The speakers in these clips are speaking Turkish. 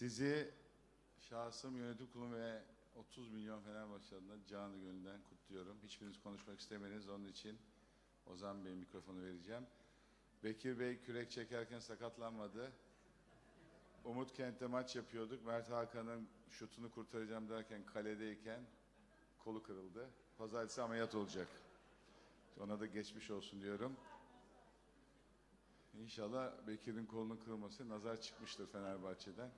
Sizi şahsım, yönetim kurulu ve 30 milyon Fenerbahçe adına canı gönülden kutluyorum. Hiçbiriniz konuşmak istemediniz. Onun için Ozan Bey mikrofonu vereceğim. Bekir Bey kürek çekerken sakatlanmadı. Umut Kent'te maç yapıyorduk. Mert Hakan'ın şutunu kurtaracağım derken kaledeyken kolu kırıldı. Pazartesi ameliyat olacak. Ona da geçmiş olsun diyorum. İnşallah Bekir'in kolunun kırılması nazar çıkmıştır Fenerbahçe'den.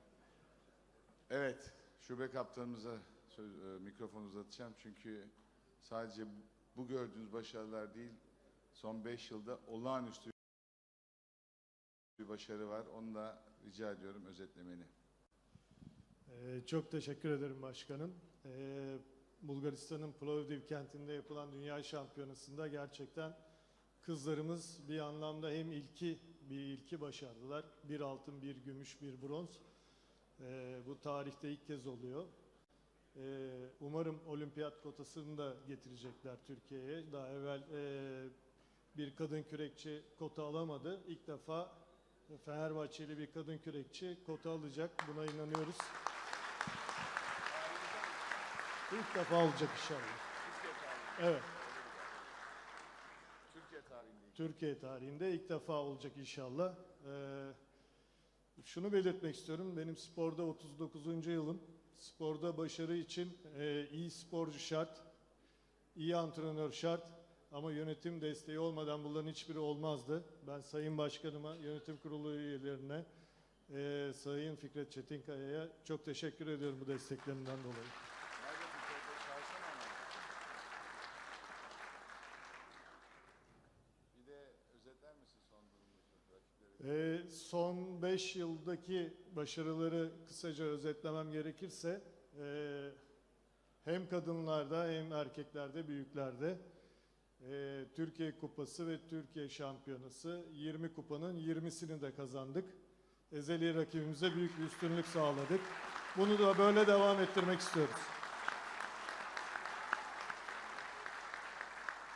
Evet, şube kaptanımıza söz, e, mikrofonu uzatacağım çünkü sadece bu gördüğünüz başarılar değil, son 5 yılda olağanüstü bir başarı var. Onu da rica ediyorum özetlemeni. Ee, Çok teşekkür ederim başkanım. Ee, Bulgaristan'ın Plovdiv kentinde yapılan Dünya Şampiyonası'nda gerçekten kızlarımız bir anlamda hem ilki bir ilki başardılar. Bir altın, bir gümüş, bir bronz. Ee, Bu tarihte ilk kez oluyor. Ee, Umarım olimpiyat kotasını da getirecekler Türkiye'ye. Daha evvel e, bir kadın kürekçi kota alamadı. İlk defa Fenerbahçeli bir kadın kürekçi kota alacak. Buna inanıyoruz. İlk defa olacak inşallah. Evet, Türkiye tarihinde. Türkiye tarihinde ilk defa olacak inşallah. Ee, şunu belirtmek istiyorum. Benim sporda 39. yılım. Sporda başarı için e, iyi sporcu şart, iyi antrenör şart. Ama yönetim desteği olmadan bunların hiçbiri olmazdı. Ben Sayın Başkanıma, yönetim kurulu üyelerine, e, Sayın Fikret Çetinkaya'ya çok teşekkür ediyorum bu desteklerinden dolayı. Nerede Türkiye'de çağırsana ama. Bir de özetler misin son Ee, son 5 yıldaki başarıları kısaca özetlemem gerekirse e, hem kadınlarda hem erkeklerde büyüklerde e, Türkiye Kupası ve Türkiye Şampiyonası 20 kupanın 20'sini de kazandık. Ezeli rakibimize büyük bir üstünlük sağladık. Bunu da böyle devam ettirmek istiyoruz.